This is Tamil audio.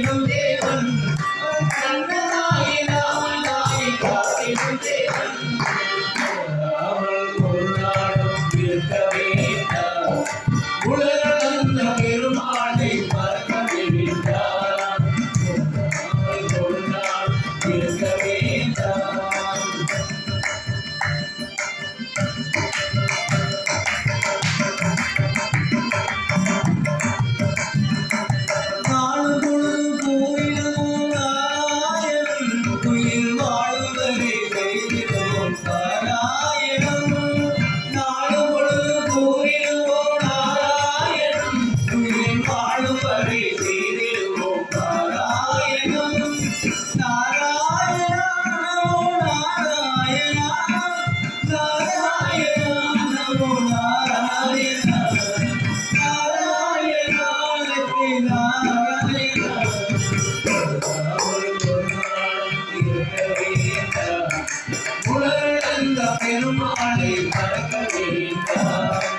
காத்திடும் தேவன். கண்ணனாய் நானாய் காத்திடும் தேவன். பெருமாளை கடக்க வேண்டாம்